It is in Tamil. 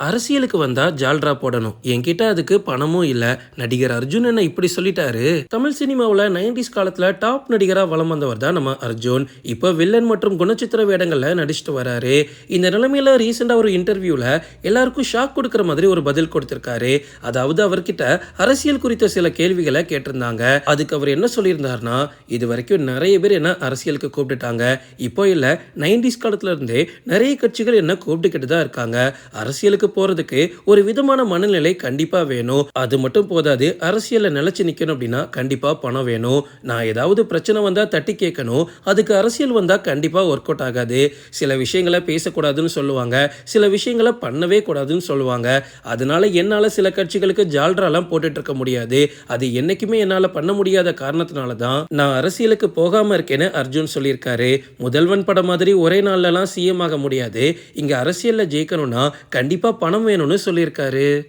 அரசியலுக்கு வந்தா ஜால்ரா போடணும். என்கிட்ட அதுக்கு பணமும் இல்ல. நடிகர் அர்ஜுன் என்ன இப்படி சொல்லிட்டாரு? தமிழ் சினிமாவில் நைன்டிஸ் காலத்துல டாப் நடிகரா வலம் வந்தவர் தான் நம்ம அர்ஜுன். இப்போ வில்லன் மற்றும் குணச்சித்திர வேடங்கள்ல நடிச்சிட்டு வராரு. இந்த நிலைமையில ரீசெண்டா ஒரு இன்டர்வியூல எல்லாருக்கும் ஷாக் கொடுக்குற மாதிரி ஒரு பதில் கொடுத்திருக்காரு. அதாவது அவர்கிட்ட அரசியல் குறித்த சில கேள்விகளை கேட்டிருந்தாங்க. அதுக்கு அவர் என்ன சொல்லியிருந்தாருன்னா இது வரைக்கும் நிறைய பேர் என்ன அரசியலுக்கு கூப்பிட்டுட்டாங்க. இப்போ இல்ல நைன்டிஸ் காலத்துல இருந்தே நிறைய கட்சிகள் என்ன கூப்பிட்டுக்கிட்டு தான் இருக்காங்க. அரசியலுக்கு போறதுக்கு ஒரு விதமான மனநிலை கண்டிப்பா வேணும். அது மட்டும் போதாது அரசியல்ல நிலைச்சு நிக்கணும் அப்படின்னா கண்டிப்பா பணம் வேணும். நான் ஏதாவது பிரச்சனை வந்தா தட்டி கேட்கணும். அதுக்கு அரசியல் வந்தா கண்டிப்பா ஒர்க் அவுட் ஆகாது. சில விஷயங்களை பேசக்கூடாதுன்னு சொல்லுவாங்க. சில விஷயங்களை பண்ணவே கூடாதுன்னு சொல்லுவாங்க. அதனால என்னால சில கட்சிகளுக்கு ஜால்ராலாம் போட்டுட்டு இருக்க முடியாது. அது என்னைக்குமே என்னால பண்ண முடியாத காரணத்தினால தான் நான் அரசியலுக்கு போகாம இருக்கேன்னு அர்ஜுன் சொல்லியிருக்காரு. முதல்வன் படம் மாதிரி ஒரே நாள்லலாம் சிஎம் ஆக முடியாது. இங்க அரசியல்ல ஜெயிக்கணும்னா கண்டிப்பா பணம் வேணும்னு சொல்லியிருக்காரு.